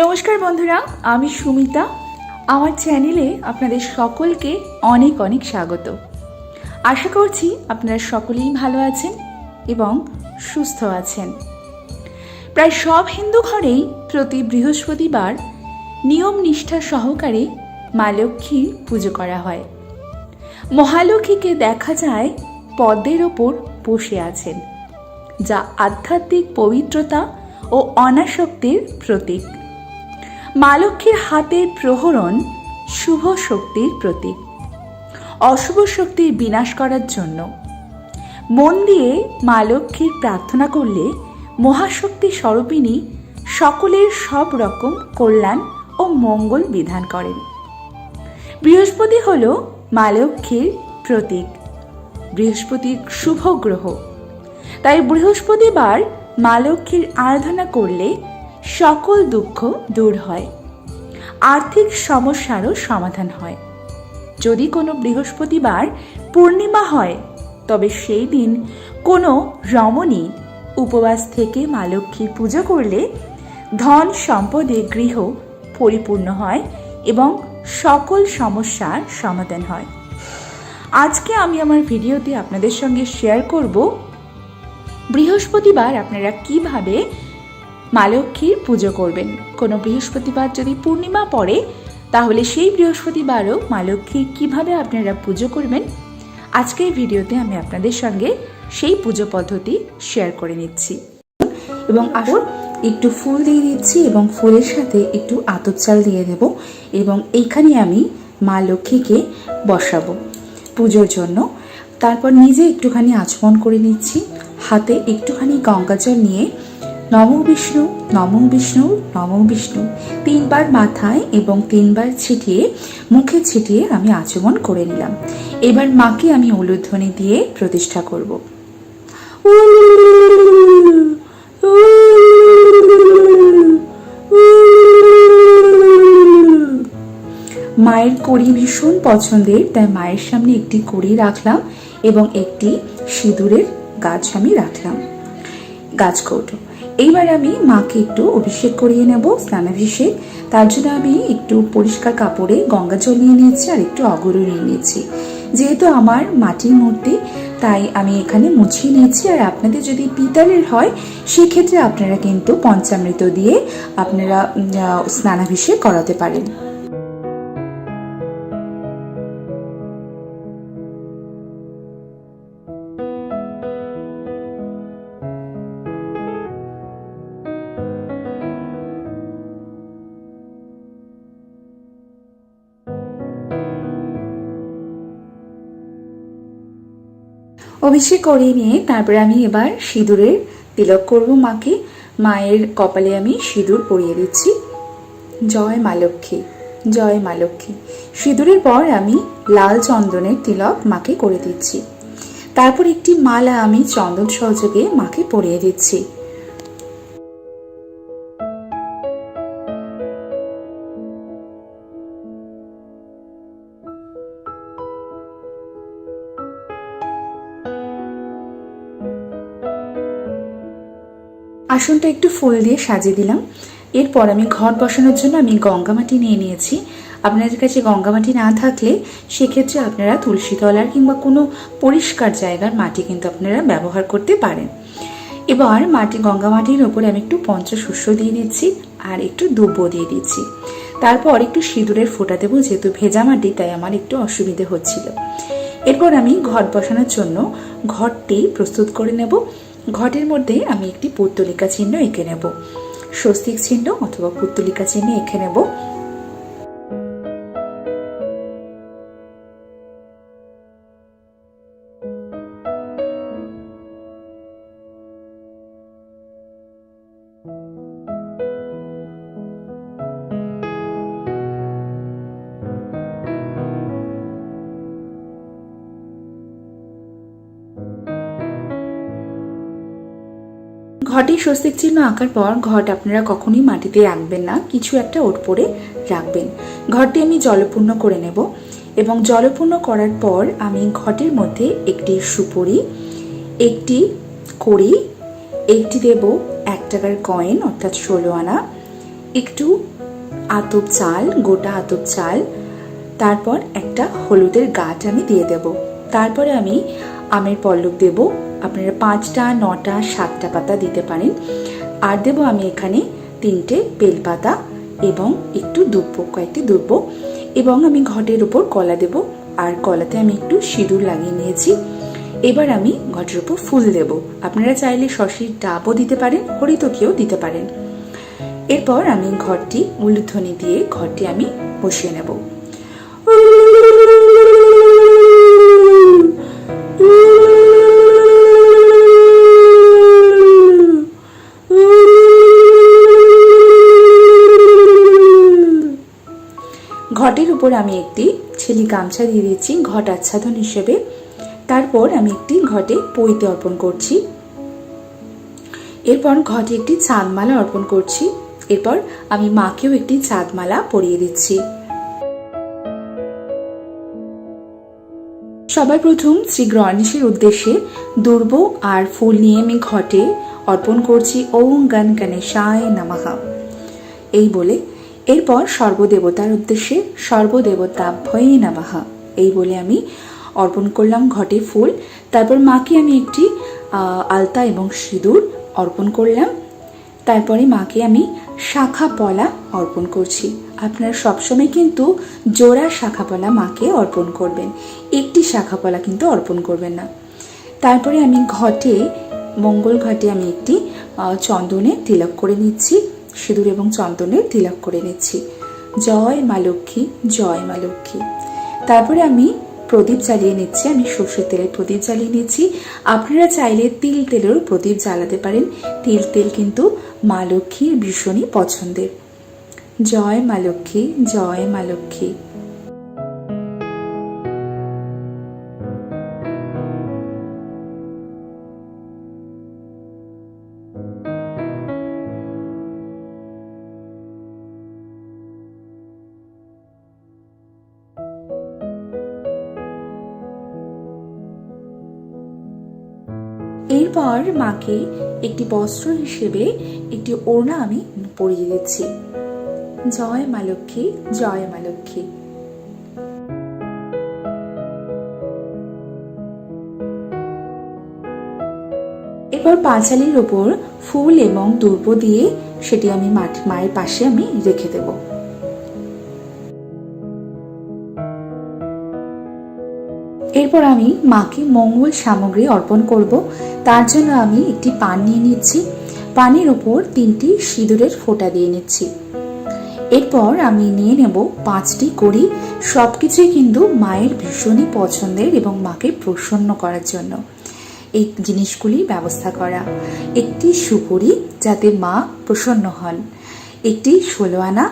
নমস্কার বন্ধুরা, আমি সুমিতা। আমার চ্যানেলে আপনাদের সকলকে অনেক অনেক স্বাগত। আশা করছি আপনারা সকলেই ভালো আছেন এবং সুস্থ আছেন। প্রায় সব হিন্দু ঘরেই প্রতি বৃহস্পতিবার নিয়ম নিষ্ঠা সহকারে মা লক্ষ্মীর পুজো করা হয়। মহালক্ষ্মীকে দেখা যায় পদ্মের ওপর বসে আছেন, যা আধ্যাত্মিক পবিত্রতা ও অনাসক্তির প্রতীক। মা লক্ষ্মীর হাতের প্রহরণ শুভ শক্তির প্রতীক। অশুভ শক্তির বিনাশ করার জন্য মন দিয়ে মা লক্ষ্মীর প্রার্থনা করলে মহাশক্তি স্বরূপিণী সকলের সব রকম কল্যাণ ও মঙ্গল বিধান করেন। বৃহস্পতি হল মা লক্ষ্মীর প্রতীক। বৃহস্পতি শুভ গ্রহ। তাই বৃহস্পতিবার মা লক্ষ্মীর আরাধনা করলে সকল দুঃখ দূর হয়। আর্থিক সমস্যারও সমাধান হয়। যদি কোনো বৃহস্পতিবার পূর্ণিমা হয়, তবে সেই দিন কোনো রমণী উপবাস থেকে মা লক্ষ্মীর পুজো করলে ধন সম্পদে গৃহ পরিপূর্ণ হয় এবং সকল সমস্যার সমাধান হয়। আজকে আমি আমার ভিডিওতে আপনাদের সঙ্গে শেয়ার করব, বৃহস্পতিবার আপনারা কীভাবে মা লক্ষ্মীর পুজো করবেন। কোনো বৃহস্পতিবার যদি পূর্ণিমা পড়ে, তাহলে সেই বৃহস্পতিবারও মা লক্ষ্মীর কীভাবে আপনারা পুজো করবেন? আজকের ভিডিওতে আমি আপনাদের সঙ্গে সেই পুজো পদ্ধতি শেয়ার করে নিচ্ছি। এবং আরও একটু ফুল দিয়ে দিচ্ছি এবং ফুলের সাথে একটু আতপ চাল দিয়ে দেব এবং এইখানে আমি মা লক্ষ্মীকে বসাবো পুজোর জন্য। তারপর নিজে একটুখানি আচমন করে নিচ্ছি, হাতে একটুখানি গঙ্গা জল নিয়ে নম বিষ্ণু নম বিষ্ণু নম বিষ্ণু। তিনবার মাথায় এবং তিনবার ছিটিয়ে, মুখে ছিটিয়ে আমি আচমন করে নিলাম। এবার মাকে আমি উলুধ্বনি দিয়ে প্রতিষ্ঠা করব। মায়ের কড়ি ভীষণ পছন্দের, তাই মায়ের সামনে একটি কড়ি রাখলাম এবং একটি সিঁদুরের গাছ আমি রাখলাম। গাছ কৌটো। এইবার আমি মাকে একটু অভিষেক করিয়ে নেব স্নানাভিষেক তার জন্য আমি একটু পরিষ্কার কাপড়ে গঙ্গা জল নিয়ে নিয়েছি আর একটু অগরু নিয়ে নিয়েছি। যেহেতু আমার মাটির মূর্তি, তাই আমি এখানে মুছিয়ে নিয়েছি। আর আপনাদের যদি পিতলের হয়, সেক্ষেত্রে আপনারা কিন্তু পঞ্চামৃত দিয়ে আপনারা স্নানাভিষেক করাতে পারেন। অভিষেক করিয়ে নিয়ে তারপরে আমি এবার সিঁদুরের তিলক করব মাকে। মায়ের কপালে আমি সিঁদুর পরিয়ে দিচ্ছি। জয় মা লক্ষ্মী, জয় মা লক্ষ্মী। সিঁদুরের পর আমি লাল চন্দনের তিলক মাকে করে দিচ্ছি। তারপর একটি মালা আমি চন্দন সহযোগে মাকে পরিয়ে দিচ্ছি। আসনটা একটু ফুল দিয়ে সাজিয়ে দিলাম। এরপর আমি ঘর বসানোর জন্য আমি গঙ্গামাটি নিয়ে নিয়েছি। আপনাদের কাছে গঙ্গামাটি না থাকলে সেক্ষেত্রে আপনারা তুলসী তলার কিংবা কোনো পরিষ্কার জায়গার মাটি কিন্তু আপনারা ব্যবহার করতে পারেন। এবার মাটি গঙ্গা মাটির ওপরে আমি একটু পঞ্চশস্য দিয়ে দিচ্ছি আর একটু দুব্বো দিয়ে দিচ্ছি। তারপর একটু সিঁদুরের ফোঁটা দেবো, যেহেতু ভেজা মাটি, তাই আমার একটু অসুবিধে হচ্ছিল। এরপর আমি ঘট বসানোর জন্য ঘরটি প্রস্তুত করে নেব। ঘটের মধ্যে আমি একটি পুত্তলিকা চিহ্ন এঁকে নেব। স্বস্তিক চিহ্ন অথবা পুত্তলিকা চিহ্ন এঁকে নেব। ঘটে স্বস্তিক চিহ্ন আঁকার পর ঘট আপনারা কখনোই মাটিতে রাখবেন না, কিছু একটা ওর পরে রাখবেন। ঘরটি আমি জলপূর্ণ করে নেব এবং জলপূর্ণ করার পর আমি ঘটের মধ্যে একটি সুপুরি, একটি কড়ি, একটি দেব এক টাকার কয়েন, অর্থাৎ ষোলো আনা, একটু আতপ চাল, গোটা আতপ চাল, তারপর একটা হলুদের গাছ আমি দিয়ে দেব। তারপরে আমি আমের পল্লব দেব। আপনারা পাঁচটা, নটা, সাতটা পাতা দিতে পারেন। আর দেব আমি এখানে তিনটে বেলপাতা এবং একটু দুব্ব, কয়েকটি দুব্ব। এবং আমি ঘটের উপর কলা দেব। আর কলাতে আমি একটু সিঁদুর লাগিয়ে নিয়েছি। এবার আমি ঘটের উপর ফুল দেব। আপনারা চাইলে শশীর ডাবও দিতে পারেন, হরিতকিও দিতে পারেন। এরপর আমি ঘরটি উলুধ্বনি দিয়ে ঘরটি আমি বসিয়ে নেব। উপর আমি একটি ছেলি গামছা দিয়ে দিচ্ছি ঘট আচ্ছাদন হিসেবে। তারপর আমি একটি ঘটে পইতে অর্পণ করছি। এরপর ঘটে একটি চাঁদমালা অর্পণ করছি। এরপর আমি মাকেও একটি চাঁদমালা পরিয়ে দিচ্ছি। সবার প্রথম শ্রী গণেশের উদ্দেশ্যে দুর্ব আর ফুল নিয়ে আমি ঘটে অর্পণ করছি। ওম গণ গণেশায় নামাহা এই বলে এরপর সর্বদেবতার উদ্দেশ্যে সর্বদেবতা ভয়ে নামাহা এই বলে আমি অর্পণ করলাম ঘটে ফুল। তারপর মাকে আমি একটি আলতা এবং সিঁদুর অর্পণ করলাম। তারপরে মাকে আমি শাখা পলা অর্পণ করছি। আপনারা সবসময় কিন্তু জোড়া শাখা পলা মাকে অর্পণ করবেন। একটি শাখা পলা কিন্তু অর্পণ করবেন না। তারপরে আমি ঘটে, মঙ্গল ঘটে আমি একটি চন্দনে তিলক করে নিচ্ছি। সিঁদুর এবং চন্দনের তিলক করে নিচ্ছি। জয় মা লক্ষ্মী, জয় মা লক্ষ্মী। তারপরে আমি প্রদীপ জ্বালিয়ে নিচ্ছি, আমি সর্ষের তেলের প্রদীপ জ্বালিয়ে নিচ্ছি। আপনারা চাইলে তিল তেলেরও প্রদীপ জ্বালাতে পারেন। তিল তেল কিন্তু মা লক্ষ্মীর ভীষণই পছন্দের। জয় মা লক্ষ্মী, জয় মা লক্ষ্মী। এরপর মাকে একটি বস্ত্র হিসেবে একটি ওড়না আমি পরিয়ে দিচ্ছি। জয় মা লক্ষ্মী, জয় মা লক্ষ্মী। এরপর পাঁচালির ওপর ফুল এবং দুর্ব দিয়ে সেটি আমি মায়ের পাশে আমি রেখে দেবো। এরপর আমি মাকে মঙ্গল সামগ্রী অর্পণ করব। তার জন্য আমি একটি পান নিয়ে নিচ্ছি। পানের উপর তিনটি সিঁদুরের ফোঁটা দিয়ে নিচ্ছি। এরপর আমি নিয়ে নেব পাঁচটি কড়ি। সব কিছুই কিন্তু মায়ের ভীষণই পছন্দের এবং মাকে প্রসন্ন করার জন্য। এই জিনিসগুলি ব্যবস্থা করা। একটি সুপুরি যাতে মা প্রসন্ন হন। একটি ষোলো আনা,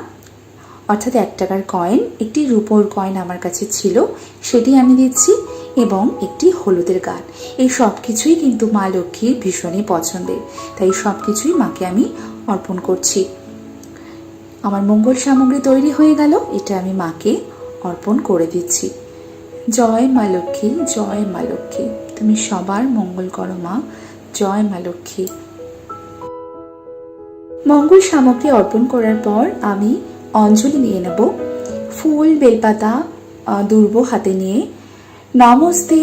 অর্থাৎ এক টাকার কয়েন। একটি রুপোর কয়েন আমার কাছে ছিল। সেটি আমি দিচ্ছি। এবং একটি হলুদের গান। এই সব কিছুই কিন্তু মা লক্ষ্মীর ভীষণই পছন্দের। তাই সব কিছুই মাকে আমি অর্পণ করছি। আমার মঙ্গল সামগ্রী তৈরি হয়ে গেল, এটা আমি মাকে অর্পণ করে দিচ্ছি। জয় মা লক্ষ্মী, জয় মা লক্ষ্মী। তুমি সবার মঙ্গল করো মা, জয় মা লক্ষ্মী। মঙ্গল সামগ্রী অর্পণ করার পর আমি অঞ্জলি নিয়ে নেব। ফুল, বেলপাতা দুর্ব হাতে নিয়ে নমস্তে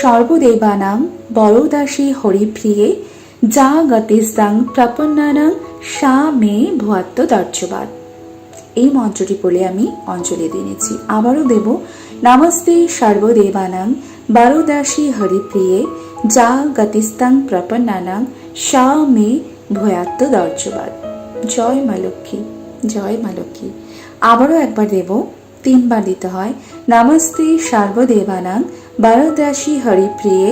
সর্বদেবানাং বরদাসী হরিপ্রিয়ে যা গতিস্তাং প্রপন্নানাং সা মে ভুয়াত্ম দর্শবাদ এই মন্ত্রটি বলে আমি অঞ্জলি দিয়ে নিচ্ছি আবারও দেব, নমস্তে সর্বদেবানাং বরদাসী হরিপ্রিয়ে যা গতিস্তাং প্রপন্নানাং সা মে ভয়াত্ম দর্শবাদ জয় মা লক্ষ্মী, জয় মা লক্ষ্মী। আবারও একবার দেব, তিনবার দিতে হয়। নমস্তে সর্বদেবানাং বরদাসী হরিপ্রিয়ে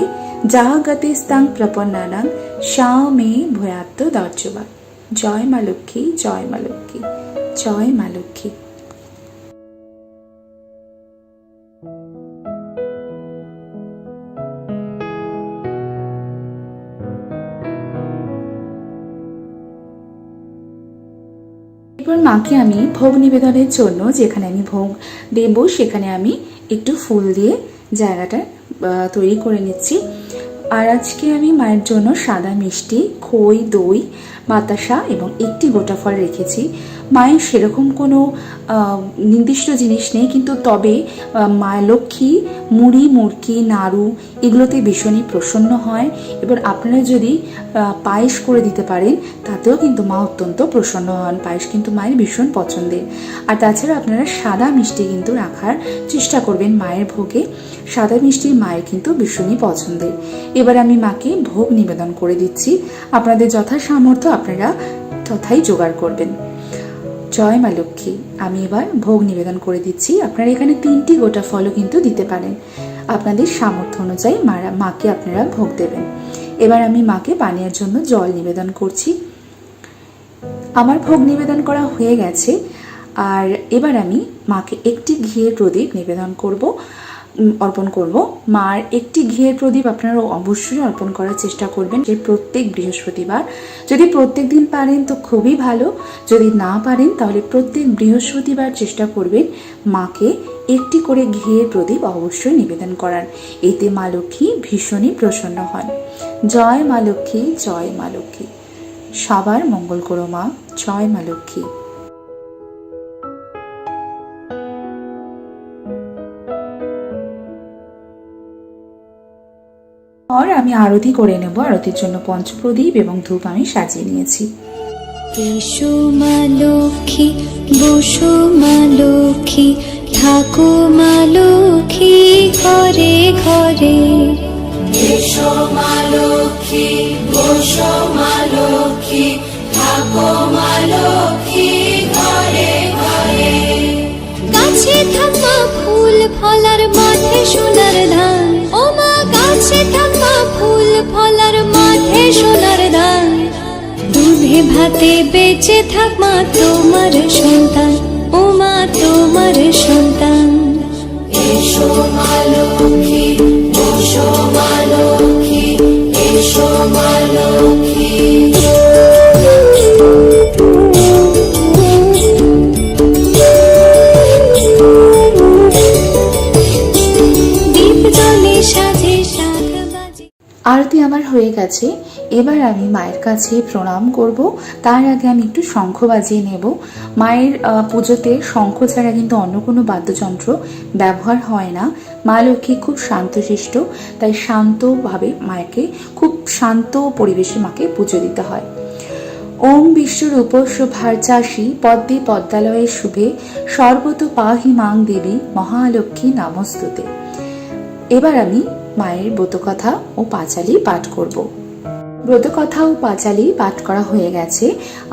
যা গতিস্তাং প্রপন্নানাং সা মে ভয়াত্ম দর্জবা জয় মা লক্ষ্মী, জয় মা লক্ষ্মী, জয় মা লক্ষ্মী। এরপর মাকে আমি ভোগ নিবেদনের জন্য যেখানে আমি ভোগ দেব, সেখানে আমি একটু ফুল দিয়ে জায়গাটা তৈরি করে নিচ্ছি। আর আজকে আমি মায়ের জন্য সাদা মিষ্টি, খই, দই বাতাসা এবং একটি গোটা ফল রেখেছি। মায়ের সেরকম কোনো নির্দিষ্ট জিনিস নেই, কিন্তু তবে মা লক্ষ্মী, মুড়ি মুরকি নাড়ু এগুলোতে ভীষণই প্রসন্ন হয়। এবার আপনারা যদি পায়েস করে দিতে পারেন, তাতেও কিন্তু মা অত্যন্ত প্রসন্ন হন। পায়েস কিন্তু মায়ের ভীষণ পছন্দের। আর তাছাড়া আপনারা সাদা মিষ্টি কিন্তু রাখার চেষ্টা করবেন মায়ের ভোগে। সাদা মিষ্টি মায়ের কিন্তু ভীষণই পছন্দের। এবার আমি মাকে ভোগ নিবেদন করে দিচ্ছি। আপনাদের যথা সামর্থ্য আপনারা তথাই জোগাড় করবেন। জয় মা লক্ষ্মী, আমি এবার ভোগ নিবেদন করে দিচ্ছি। আপনারা এখানে তিনটি গোটা ফলও কিন্তু দিতে পারেন। আপনাদের সামর্থ্য অনুযায়ী মারা মাকে আপনারা ভোগ দেবেন। এবার আমি মাকে পানীয়ের জন্য জল নিবেদন করছি। আমার ভোগ নিবেদন করা হয়ে গেছে। আর এবার আমি মাকে একটি ঘিয়ের প্রদীপ নিবেদন করব। অর্পণ করব। মার একটি ঘিয়ের প্রদীপ আপনারা অবশ্যই অর্পণ করার চেষ্টা করবেন যে প্রত্যেক বৃহস্পতিবার। যদি প্রত্যেক দিন পারেন তো খুবই ভালো। যদি না পারেন তাহলে প্রত্যেক বৃহস্পতিবার চেষ্টা করবেন মাকে একটি করে ঘিয়ের প্রদীপ অবশ্যই নিবেদন করার। এতে মা লক্ষ্মী ভীষণই প্রসন্ন হন। জয় মা লক্ষ্মী, জয় মা লক্ষ্মী। সবার মঙ্গল করো মা, জয় মা লক্ষ্মী। আমি আরতি করে নেব। আরতির জন্য পঞ্চপ্রদীপ এবং ধূপ আমি সাজিয়ে নিয়েছি। এসো মা লক্ষ্মী বসো মা লক্ষ্মী থাকো মা লক্ষ্মী ঘরে ঘরে। এসো মা লক্ষ্মী বসো মা লক্ষ্মী থাকো মা লক্ষ্মী ঘরে ঘরে। গাছে থাকা ফুল ফলার মাঠে সোনার ধান। ও মা গাছে থাকা ফুল ফলার মাঠে সোনার দান। দুধে ভাতে বেঁচে থাক মা তোমার সন্তান। ও মা তোমার সন্তান। এসো মা বসো মা এসো মা আরতি আমার হয়ে গেছে, এবার আমি মায়ের কাছে প্রণাম করব। তার আগে আমি একটু শঙ্খ বাজিয়ে নেব। মায়ের পুজোতে শঙ্খ ছাড়া কিন্তু অন্য কোনো বাদ্যযন্ত্র ব্যবহার হয় না। মা লক্ষ্মী খুব শান্তশিষ্ট, তাই শান্তভাবে মাকে, খুব শান্ত পরিবেশে মাকে পুজো দিতে হয়। ওম বিশ্বরূপ শুভার্চাসী পদ্মে পদ্মালয়ে শুভে সর্বত পাহি মাং দেবী মহালক্ষ্মী নামস্তুতে। এবার আমি মায়ের ব্রতকথা ও পাঁচালি পাঠ করব। ব্রতকথা ও পাঁচালি পাঠ করা হয়ে গেছে।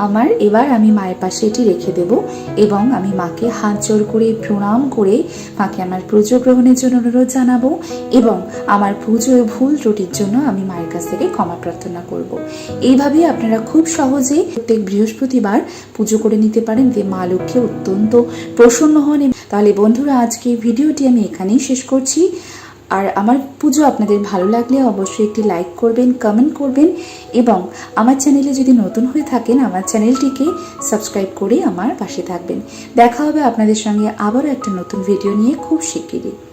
আমার এবার আমি মায়ের পাশে এটি রেখে দেব এবং আমি মাকে হাত জোর করে প্রণাম করে মাকে আমার পুজো গ্রহণের জন্য অনুরোধ জানাব এবং আমার পুজো ভুল ত্রুটির জন্য আমি মায়ের কাছ থেকে ক্ষমা প্রার্থনা করব। এইভাবে আপনারা খুব সহজে প্রত্যেক বৃহস্পতিবার পুজো করে নিতে পারেন যে মা লক্ষ্মী অত্যন্ত প্রসন্ন হন। তাহলে বন্ধুরা আজকে ভিডিওটি আমি এখানেই শেষ করছি। আর আমার পুজো আপনাদের ভালো লাগলে অবশ্যই একটি লাইক করবেন কমেন্ট করবেন এবং আমার চ্যানেলে যদি নতুন হয়ে থাকেন, আমার চ্যানেলটিকে সাবস্ক্রাইব করে আমার পাশে থাকবেন। দেখা হবে আপনাদের সঙ্গে আবারও একটা নতুন ভিডিও নিয়ে। খুব শিগগিরই।